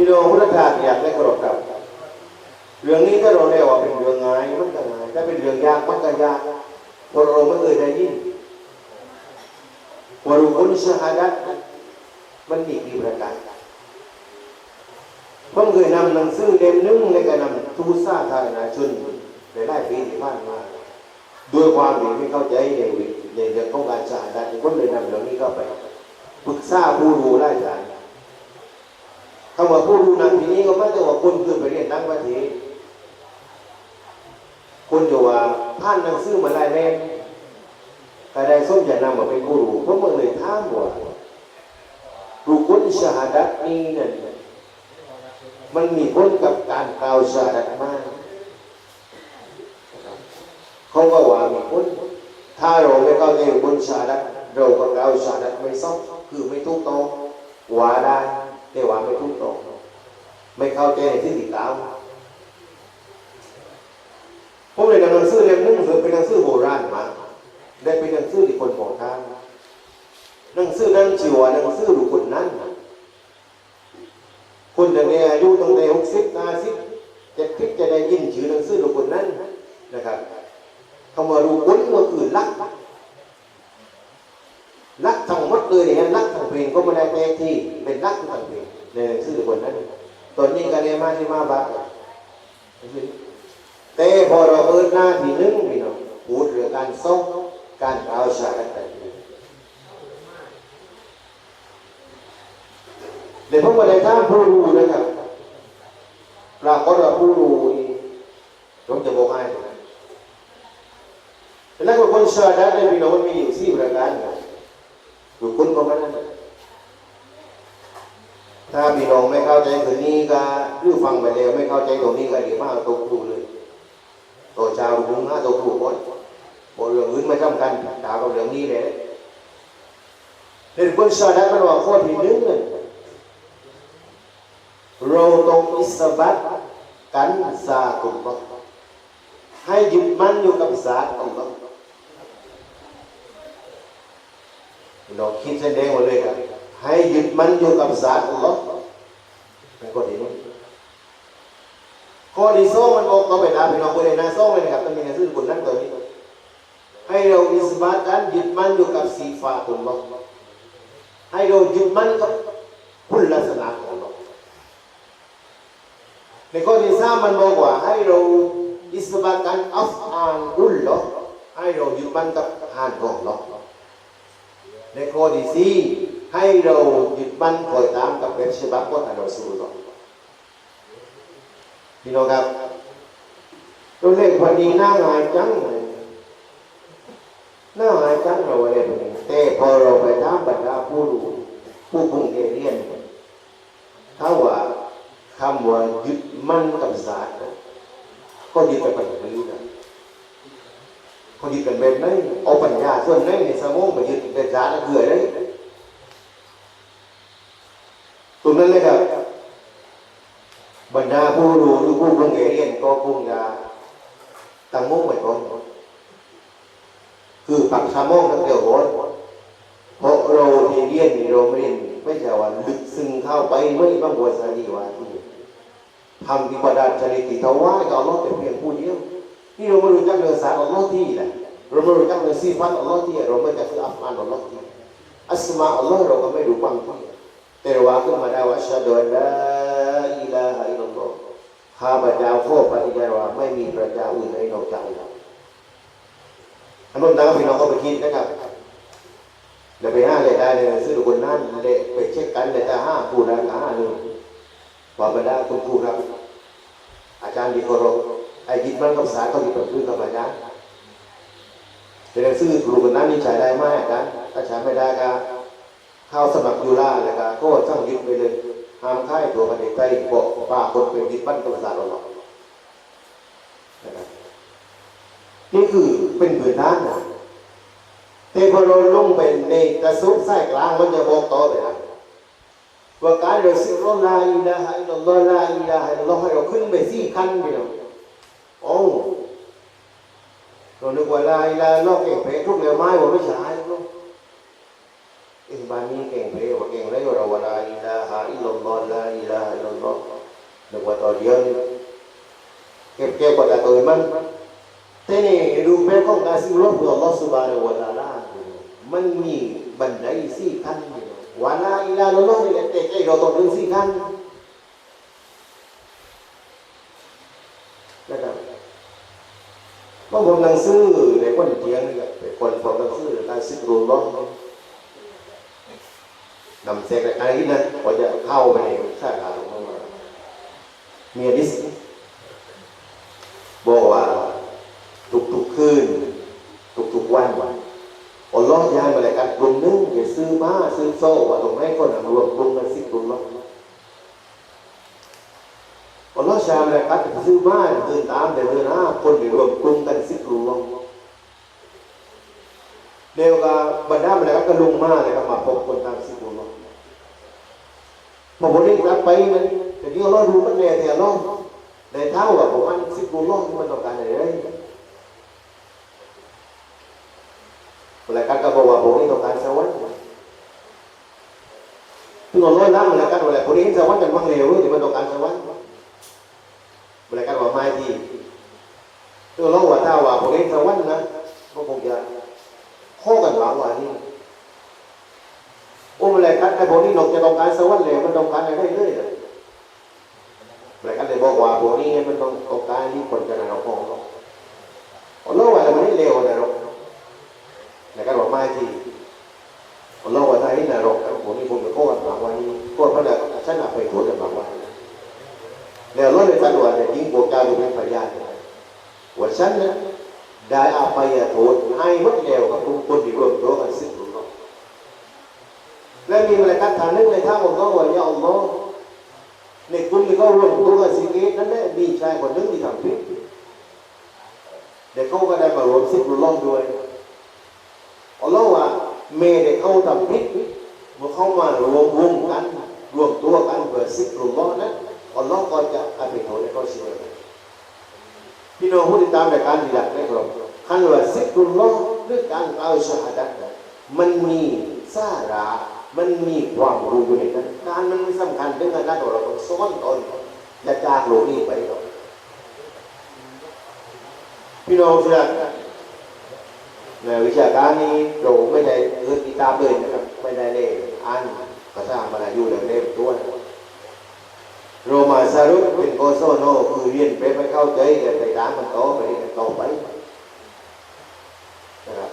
พี่น้องพุทธทาสอยากได้กรอบกับ เรื่องนี้ถ้าเราได้ว่าเป็นเรื่องง่ายมันก็ง่ายถ้าเป็นเรื่องยากมันก็ยากเพราะเราไม่เคยได้ยินวารุกุลชาดัตมันมีกี่ประการผมเคยนำหนังสือเล่มหนึงในการนำทูตสาธารณชนในหลายปีที่ผ่านมาด้วยความที่ไม่เข้าใจในวิในเรื่องของการชาดัตผมเลยนำเรื่องนี้เข้าไปปรึกษาผู้รู้ไล่สาร คำว่าผู้รู้นั้นทีนี้ก็ไม่ใช่ว่าคนขึ้นไปเรียนตั้งประเทศคุณจะว่าผ่านหนังสือมาได้แน่ก็ได้ส้มจะนำมาเป็นกูรูเพราะมันเลยถามว่ารูกุนชาดัตนี้นั่นมันมีผลกับการกล่าวชาดัตมากเขาก็ว่ามีผลถ้าเราไม่เข้าใจรูกุนชาดัตเราก็กล่าวชาดัตไม่ซ้ำคือไม่ถูกต้องว่าได้ แต่ว่าไม่ถูกต้องไม่เข้าใจในที่ติกล่าวผมเลยนำหนังสือเล่มนึงสือเป็นหนังสือโบราณมาได้เป็นหนังสือที่คนบอกทางหนังสือนั้นชื่อว่าหนังสือดูคนนั้นคนจะมีอายุตั้งแต่หกสิบห้าสิบเจ็ดสิบจะได้ยินชื่อหนังสือดูคนนั้นนะครับคำว่าดูคนก็คือรักรักทั้งหมดเลยเนี่ยรัก เพลงก็ไม่ได้แปลที่เป็นรักทั้งเพลงในหนังสือคนนั้นตอนนี้กันเนี่ยมาที่มาบักแต่พอเราเปิดหน้าที่หนึ่งพี่น้องพูดเรื่องการส่งการกล่าชากันแต่เดี๋ยวผมมาได้ท่ามผู้รู้นะครับปรากฏว่าผู้รู้นี่ผมจะบอกให้แล้วก็คนชาดัตเนี่ยพี่น้องมันมีอยู่สี่ประการนะอยู่คุณก็มันนั้น ถ้าพี่น้องไม่เข้าใจตรงนี้ก็รือฟังไปแล้วไม่เข้าใจตรงนี้ก็เดี๋ยวมาเอาตรงครูเลยตัวชาวรุ้งนะตัวผู้คนบเรื่องอื่นไม่สำคัญดาวกับเรื่องนี้เลยเห็นคนชาดัมันว่าข้อที่หนึ่งเนี่ยเราต้องอิสบัตกันสาตุลลอฮ์ให้ยึดมั่นอยู่กับศาสตร์อัลลอฮ์เราคิดแสดงมาเลยครับ ให้ยึดมันอยู่กับศาสตร์อัลลอฮ์เป็นข้อที่หนึ่งข้อที่สองมันบอกเราไปนะพี่น้องคนในหน้าสองเลยนะครับมันมีหนังสือบนนั้นตัวนี้ให้เราอิสบาตันยึดมันอยู่กับสีฟ้าตุลลอฮ์ให้เรายึดมันกับคุณลักษณะของเราในข้อที่สามมันบอกว่าให้เราอิสบาตกันอัฟอานรุลลอฮ์ให้เรายึดมันกับฮานของเราในข้อที่สี่ ให้เราหยึดมั่นคอยตามกับแบบฉบับของท่านรอซูลุลลอฮ์พี่น้องครับตัวเลขพอดีหน้าหายจังเลยหน้าหายจังเราอะไรแบบนี้แต่พอเราไปถามบรรดาผู้รู้ผู้คงเรียนถ้าว่าคำว่ายึดมั่นกับศาสตร์ก็ยึดกันไปแบบนี้นะเขายึดกันแบบไหนเอาปัญญาส่วนไหนในสมองไปยึดเป็นศาสตร์แล้วคืออะไร ตรงนั้นเลยครับ บรรดาผู้รู้หรือผู้คงเรียนก็คงจะตั้งมุ่งไว้ก่อนคือปักสมองตั้งแต่ก่อนเพราะเราที่เรียนนี่เราไม่เรียนไม่ใช่ว่าลึกซึ้งเข้าไปไม่บางบทสารีว่าที่ทำอิบาดาชนิดที่ถวายกับอัลลอฮ์แต่เพียงผู้เดียวนี่เราไม่รู้จักเรื่อสารอัลลอฮ์ที่แหละเราไม่รู้จักเรื่องซีฟัตอัลลอฮ์ที่เราไม่จักคืออัฟอันอัลลอฮ์ที่อัสมาอัลลอฮ์เราก็ไม่รู้บางที่ แต่ว่าขึ้นมาได้ว่าอัชฮะดุอัลลาอิลาฮะอิลลัลลอฮข้าพเจ้าขอปฏิญาณว่าไม่มีพระเจ้าอื่นใดนอกจากเราอันนั้นดังพี่น้องก็ไปคิดนะครับเดี๋ยวไปห้าเลยได้เลยซื้อทุกคนนั่นเลยไปเช็คกันเลยจะห้าผู้นั้นห้าหนึ่งว่าบรรดาคุณครูครับ อาจารย์ดีเคารพไอ้ยิดมันกับสารเขาดีแบบพื้นกับอาจารย์เดี๋ยวซื้อครูคนนั้นนี่ใช้ได้ไหมอาจารย์ถ้าใช้ไม่ได้ก็ ข้าสมัครยูราเลยก็โทษสั่งยึดไปเลยห้ามค่ายตัวมันเองไปบอกป้าคนเป็นดิบบ้านตัวสารเราหรอกนะครับนี่คือเป็นผืนด้านนะแต่พอเราลงไปในกระสุบไส้กลางมันจะบอกต่อไปนะว่าการเราสิรอลาอิลาฮะอิลลัลลอฮลาอิลาฮะอิลลอฮให้เราขึ้นไปสี่ขั้นเดียวโอ้เรานึกว่าลาอิลาลอกเก่งเพลทุกแนวไม้ว่าไม่ใช่ แต่นี่รูปแบบของการสิ่งรบของอัลลอฮ์สุบานะฮูวะตะอาลามันมีบันไดสี่ขั้นวะลาอิลาฮะลลัลลอฮ์นี่แต่ใจเราต้องถึงสี่ขั้นนะครับเมื่อผมนังสือในคนเทียงนี่แหละเป็นคนฟังนังสือการสิกรุลลอฮ์นำเสกอะไรนี่นะพอจะเข้าไปในชาติของ มีอดิสบอกว่าทุกๆคืนทุกๆวันวันอัลลอฮ์ย้ายมาเลยกันกลุ่มนึงอย่าซื้อมาซื้อโซ่ว่าตรงไหนคนอามารวมกลุ่มกันสิกลุ่มละอัลลอฮ์ชามาเลยกันซื้อมาตื่นตามแต่เวลาคนไปรวมกลุ่มกันสิกลุ่มละเดี๋ยวก็บรรดามาเลยกันก็ลงมาเลยก็มาพบคนตามสิกลุ่มละ mà bố đi ra bay แต่กี้เราดูมันแย่แต่ล่องในเท้าแบบผมมันสิบกูล่องมันต้องการอะไรเลยการกบอว่าผมนี่ต้องการสวรรค์ที่เราล้อยล้ำเลยการว่าอะไรผมนี่สวรรค์กันบ้างเร็วที่มันต้องการสวรรค์เลยการว่าไม่ดีที่เราว่าเท้าว่าผมนี่สวรรค์นะมันคงจะข้อกันหลังว่านี่โอ้มาเลยการแต่ผมนี่หนกจะต้องการสวรรค์เลยมันต้องการอะไรได้เลยๆ เลยเลยกันเลยบอกว่าพวกนี้มันต้องต้องการที่คนจะนรกของเราอัลลอฮ์ว่ามันไม่เลวนรกเลยกันบอกไม่ที่อัลลอฮ์ว่าถ้าให้นรกพวกนี้ผมไปโค้กันบางวันนี้โค้กันเพราะเนี่ยฉันอาไปโทษกันบางวันแล้วอัลลอฮ์เลยสั่งว่าเนี่ยยิงพวกเจ้าอยู่เป็นพยานว่าฉันนี่ยได้อาภัยโทษให้หมดแล้วกับทุกคนที่ร่วมโตัวกันสิ้นและมีมาลากัดฐานนึกในท่าของเขาว่าอย่าอัลลอฮ ในกลุ่มที่เขารวมตัวกันสิเกตนั่นแหละมีชายคนนึงที่ทำผิดเด็กเขาก็ได้มารวมสิบรุ่นลลอฮ์ด้วยอัลลอฮ์ว่าเมย์เด็กเขาทำผิดเมื่อเขามารวมวงกันรวมตัวกันเพื่อสิบรุ่นลลอฮ์นั้นอัลลอฮ์ก็จะอภัยโทษให้เขาเสียพี่น้องผู้ติดตามรายการดีหลักนะครับขั้นว่าสิบรุ่นลลอฮ์หรือการกล่าชาฮัดมันมีสาระ มันมีความรู้อยู่ในนั้นการมันไม่สำคัญเรื่องการเราต้องซ้อนตนจะจากโลกนี้ไปหรอกพี่น้องเชื่อในวิชาการนี้เราไม่ได้เรียนกีตาเลยนะครับ ไม่ได้เล่นอ่านภาษามาลายูเลยเล่นตัวโรมาสรุปเป็นโกโซโนคือเรียนไปไปเข้าใจแต่ไปตามมันโตไปเรียนโตไปนะครับ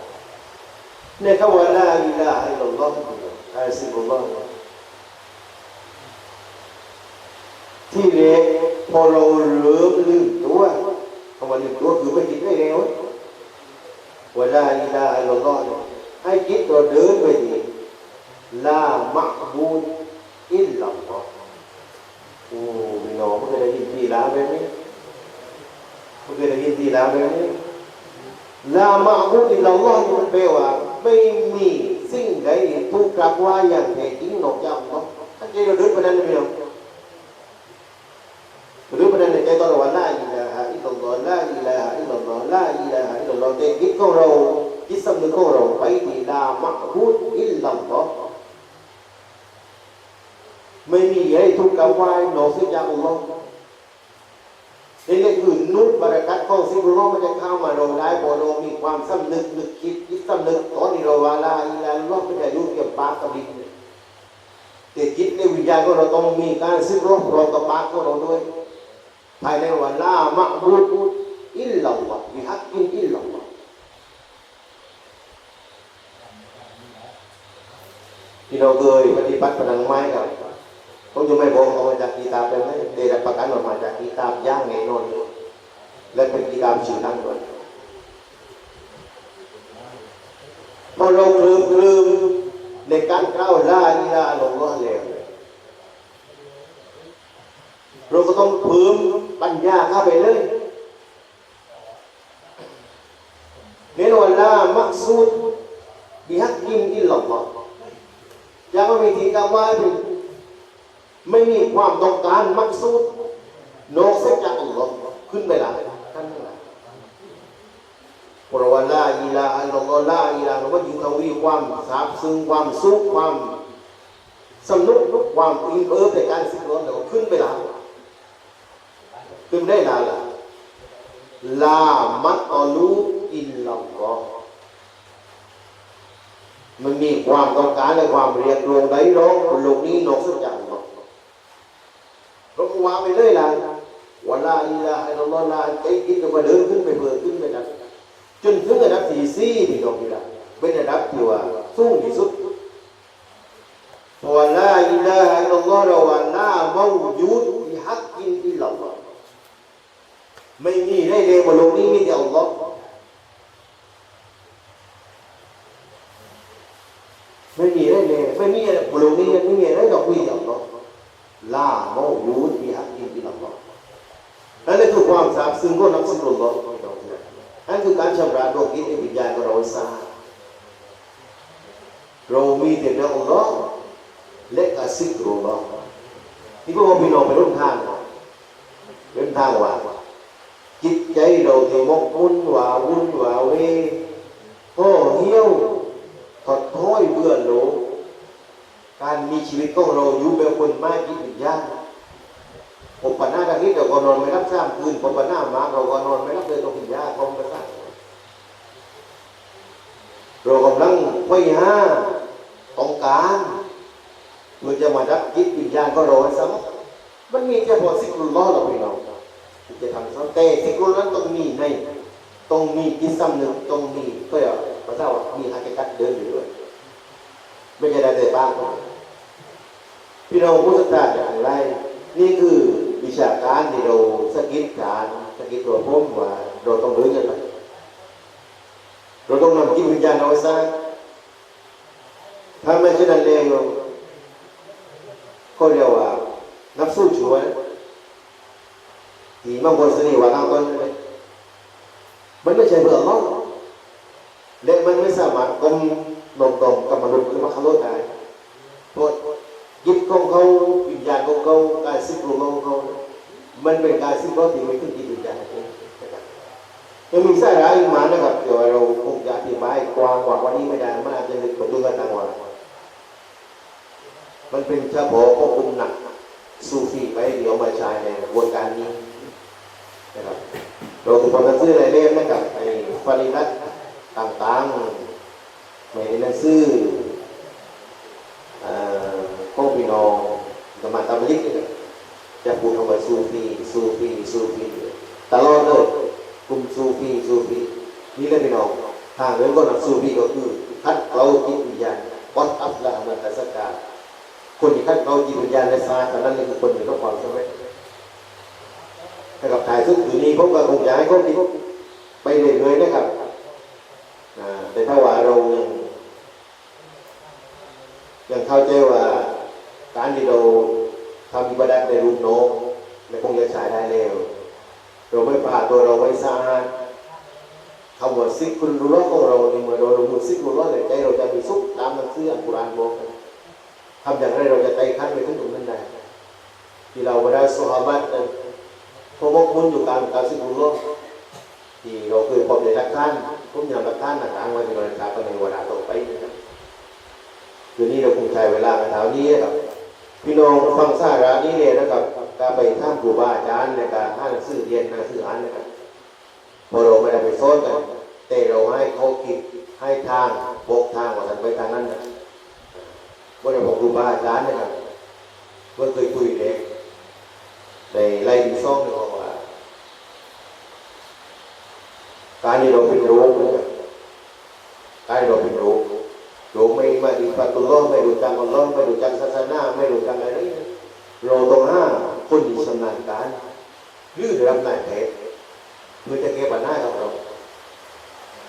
เนี่ยคำว่าลาอิลาฮะอิลลัลลอฮ์ อาซิบุลลอฮ์ที่เล็กพอเราเริ่มลืมตัวคำว่าลืมตัวคือไม่คิดไม่เร็วว่าลาอิลาอิลลัลลอฮ์ให้คิดตัวเดินไปดีลามะบูดอิลลัลลอฮ์โอ้พี่น้องเมื่อเคยได้ยินที่ลาแบบนี้เมื่อเคยได้ยินที่ลาแบบนี้ลามาบุอิลลัลลอฮ์มันแปลว่าไม่มี สิ่งใดถูกกราบไหว้อย่างแท้จริงนอกจากอัลลอฮ์ถ้าใจเราดึกไปนั้นไม่เอา นุษบารักัตของสิ่งที่เรามันจะเข้ามาเราได้พอเรามีความสำนึกนึกคิดคิดสำนึกตอนนี้เราว่าลาอิลาลอฮ์ไม่ได้รู้เกี่ยวกับปากกับลิ้นแต่จิตในวิญญาณของเราต้องมีการซึ่งรบรองกับปากของเราด้วยภายในวันลามะบูดอิลลัลลอฮ์บิฮักกินอิลลัลลอฮ์ที่เราเคยปฏิบัติพลังไม้ครับผมจะไม่บอกเอามาจากกีตาร์เป็นไหมได้รับประกันออกมาจากกีตาร์ย่างไงนอนท์ และเป็นกีตาร์ชื่อดังด้วยพอเราลืมลืมในการกล่าวล่าอิลาลงล้อแล้วเราก็ต้องเพิ่มปัญญาเข้าไปเลยเนนวันลามักซูดบิฮักกินอิลลัลลอฮ์ยังไม่มีทีกาว่าไม่มีความต้องการมักซูดนอกจากอัลลอฮ์ขึ้นไปละ ท่านทั้งหลายเพรว่าลาอิลาอัลลอฮ์ลาอิลาเราก็ยิงทวีความซาบซึ้งความสุขความสำนุกลุกความอิ่มเอิบในการสิกร้นเราก็ขึ้นไปแล้วขึ้นได้นานละลามัตอลูอิลลัลลอฮ์มันมีความต้องการและความเรียกร้องได้ร้องโลกนี้นอกสักอย่างเนาะเราก็วางไปเลยล่ะว่า ลาอิลาอัลลอฮ์ลาไอ้กินก็มาเดินขึ้นไปเบิดขึ้นไปนะจนถึงระดับที่สี่ที่น้องพี่ละเป็นระดับที่ว่าสูงที่สุดเพราะว่าลาอิลาอัลลอฮ์เราว่าลาเมายูดมีฮักกินอิลลัลลอฮ์ไม่มีได้เลยบนโลกนี้มีแต่อัลลอฮ์ไม่มีได้เลยไม่มีบนโลกนี้ไม่มีอะไรดอกมีแต่อัลลอฮ์ลาเมายูดมีฮักกินอิลลัลลอฮ์นั่นคือความซาบซึ้งของนักสุนทรภพนั่นคือการชำระดวงจิตในวิญญาณของเราให้สะอาดเรามีแต่เรื่องอัลลอฮ์และกา ซิกรุลลอฮ์นี่พวกเราพี่น้องไปร่วมทางนะเดินทางว่า จิตใจเราที่มกมุ่นว่าวุ่นว่าเวห่อเหี่ยวถอดถอยเบื่อโลกการมีชีวิตของเราอยู่แบบคนไม่คิดวิญญาณผมปัญหาทางนี้เราก็นอนไม่รับทราบคืนผมปัญหามาเราก็นอนไม่รับเลยตรงวิญญาณผมไปสักเรากำลังพยายาต้องการ เพื่อจะมารับจิตวิญญาณก็รอให้ซ้ำมันมีแค่พอสิกรุลล้อเราไปเราที่จะทำซ้ำแต่สิ่งเหล่านั้นต้องมีในต้องมีจิตสำนึกต้องมีก็อย่าพระเจ้ามีอาการเดินอยู่ด้วยไม่ใช่ได้แต่บ้างพี่น้องผู้ศรัทธาอย่างไร นี่คือวิชาการที่เราสกิดการสกิดตัวผมว่าเราต้องเดินกันไปเราต้องนำจิตวิญญาณเอาไว้สร้างถ้าไม่เช่นนั้นเองเรา ก็เรียกว่านักสู้ชวย thì mong muốn sự ว่าเราต้นมันไม่ใช่เบื่อร้อนและมันไม่สามารถกลมนมตมกับมนุษย์หรือว่าเขาลได้เพราะยิบของเขาวิญญาณของเขาการสิบรวมของเขา มันเป็นการสิบรวมที่ไม่ขึ้นที่วิญญาณนะครับยังมีสายร้ายมานะครับเดี๋ยวเราคงจะอธิบายกว้างกว่าวันนี้ไม่ได้มันอาจจะลึกกว่าตัวกันต่างวัน มันเป็นเฉพาะควบคุมหนักสูฟีไปเดี๋ยวมาใช้ในกระบวนการนี้นะครับเราถูกคนหนังสืออะไรเล่มนะครับไอ้ฟารินัตต่างๆไม่ได้หนังสือพวกพี่น้องสมาตามลิกจะพูดคำว่าซูฟีซูฟีซูฟีตลอดเลยกลุ่มซูฟีซูฟีนี่เลยพี่น้องทางเรื่องก็นักซูฟีก็คือคัดเราจิตวิญญาณวัดอัลลาฮ์มัตสกา คนที่คัดเราจิตวิญญาณในซาตอนนั้นเลยคือคนที่ต้องความสำเร็จนะครับถ่ายสุดคืนนี้ผมก็คงจะให้เขาคิดไปเรื่อยๆนะครับแต่ถ้าว่าเรายังยังเข้าใจว่าการที่เราทำอิบาดัในรูปโน้มและคงจะใช้ได้แล้วเราไม่ผ่าตัวเราไว้สะอาดคำว่าซิกคุณรู้ล้อของเราในเมื่อเราลงมือซิกรู้ล้อในใจเราจะมีสุขตามหนังสืออัลกุรอานบอก ทำอย่างไรเราจะไต่ขั้นไปถึงตรงนั้นได้ที่เราบรรดาสุฮาบะนั้นพวกคุณอยู่การการสิบุญโลกที่เราเคยพบในทักท่านผมอย่างทักท่านต่างๆไว้ในวันการในวันต่อไปนะครับคืนนี้เราคงใช้เวลากันเท่านี้ครับ พี่น้องฟังสาระนี้เลยนะครับการไปท่ามครูบาอาจารย์ในการท่านสื่อเรียนหนังสืออ่านนะครับพอเราไม่ได้ไปซ้อนกันแต่เราให้เขาคิดให้ทางบอกทางว่าท่านไปทางนั้นนะ ว่าเราบอกครูบาอาจารย์นะครับว่าเคยคุยเด็กในไล่ดิซ่องเนี่ยบอกว่า การที่เราเป็นโรคเนี่ยการที่เราเป็นโรคโรคไม่ม่ดีปัตตุลอไม่รู้จักอัลลอฮ์ไม่รู้จักศาสนาไม่รู้จักอะไรเราต้องห้าคนที่ชำนาญการหรือรับนายแพทย์เพื่อจะแก้ปัญหาของเรา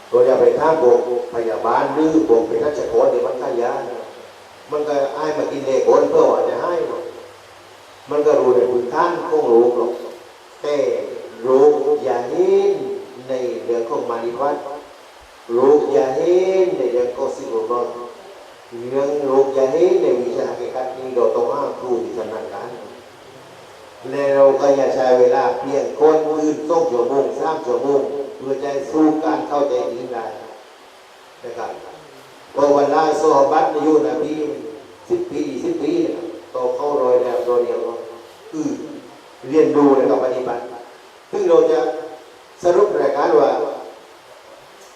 เราอย่าไปท่าโบกพยาบาลหรือโบกเป็นราชกรเดี๋ยวมันขายา มันก็อ้ายมากินเลโกนเพื่อว่าจะให้หมดมันก็รู้ในพื้นฐานของโลกหรอกแต่รู้อย่าเห็นในเรื่องของมานิวัตรู้อย่าเห็นในเรื่องของสิ่งรอบเรื่องรู้อย่าเห็นในวิชาเกี่ยวกับนี้เราต้องห้ามครูที่ชำนาญการแล้วเราก็อย่าใช้เวลาเพียงคนอื่นต้องชั่วโมงสามชั่วโมงเพื่อใจสู้การเข้าใจนี้ได้นะครับ ล่าโซฮาบัตรอายุนบีสิบปีสิบปีนะครับต่อเข้ารอยแล้วรอยเดียวคือเรียนรู้แล้วก็ปฏิบัติซึ่งเราจะสรุปรายการว่า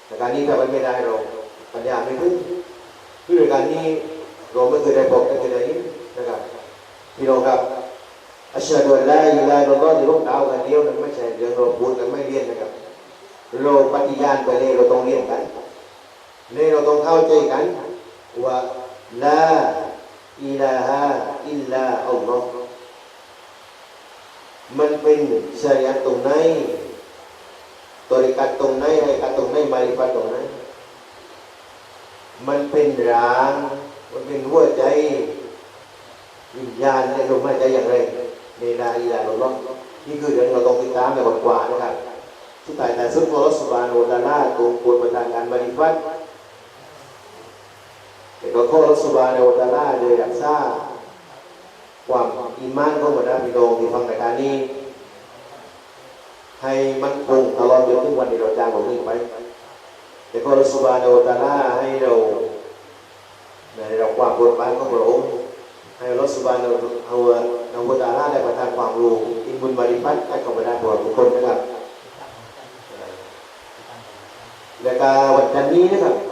แต่การนี้ถ้ามันไม่ได้เราปัญญาไม่ถึงคือในการนี้เราไม่เคยได้บอกไม่เคยได้ยินนะครับพี่น้องครับอัชฮะดุอัลลาอิลาฮะอิลลัลลอฮ์ที่ลูกดาวกันเดียวนั้นไม่ใช่เรื่องเราพูดกันไม่เรียนนะครับเราปฏิญาณไปเลยเราต้องเรียนกัน เลยเราต้องเข้าใจกันว่าลาอิลาฮะอิลลาอัลลอฮ์มันเป็นชริอะตรงไหนตัวริกัดตรงไหนให้กัดตรงไหนมาริฟัดตรงไหนมันเป็นรางมันเป็นหัวใจวิญญาณในลมหายใจอย่างไรในนาอีลาลมล้อนี่คือเรื่องเราต้องติดตามในบทกว่านะครับสุดท้ายแต่สุดโลสุบานโอตาลาตรงปวดประทานการมาริฟัด แต่ก็ข้อรัสุบานโอตาลาโดยรักษาความอิมานของบรรดาพี่น้องที่ฟังรายการนี้ ให้มันคงตลอดจนถึงวันที่เราจากของนี้ไป แต่ก็รัสุบานโอตาลาให้เราในเราความบนบานของพระองค์ให้รัสุบานเอาเอาเอาโอตาลาได้ประทานความรู้อินบุญมาริพัฒน์ให้กับบรรดาพวกทุกคนนะครับแล้วก็วันจันทร์นี้นะครับวันจันนี้นะครับ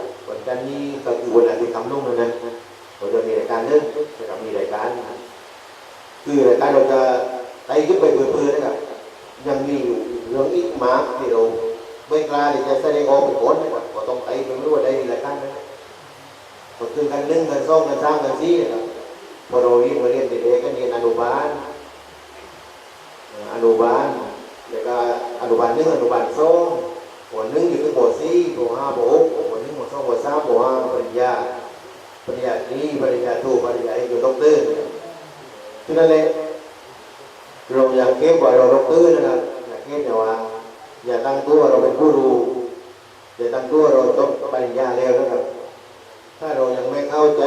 มีรายการนะครับคือรายการเราจะไต่ขึ้นไปเพื่อๆนะครับ ยังมีอยู่เรื่องอีกมากที่เราไม่กล้าที่จะแสดงออกเป็นคนนะครับก็ต้องไต่ไปไม่รู้ว่าได้มีรายการนะก็คือกันหนึ่งกันสองกันสามกันสี่นะครับพอเราเรียนมาเรียนเด็กๆก็เรียนอนุบาลอนุบาลแล้วก็อนุบาลหนึ่งอนุบาลสองหัวหนึ่งอยู่ที่หัวสี่หัวห้าหัวหก หัวหนึ่งหัวสองหัวสามหัวห้าปริญญาปริญญาตรีปริญญาโทปริญญาเอกอยู่ด็อกเตอร์ฉะนั้นเลยเราอยากเก็บไว้เราด็อกเตอร์นะครับอยากเก็บแต่ว่า อย่าตั้งตัวเราเป็นผู้รู้อย่าตั้งตัวเราต้องปริญญาแล้วนะครับ ถ้าเรายังไม่เข้าใจ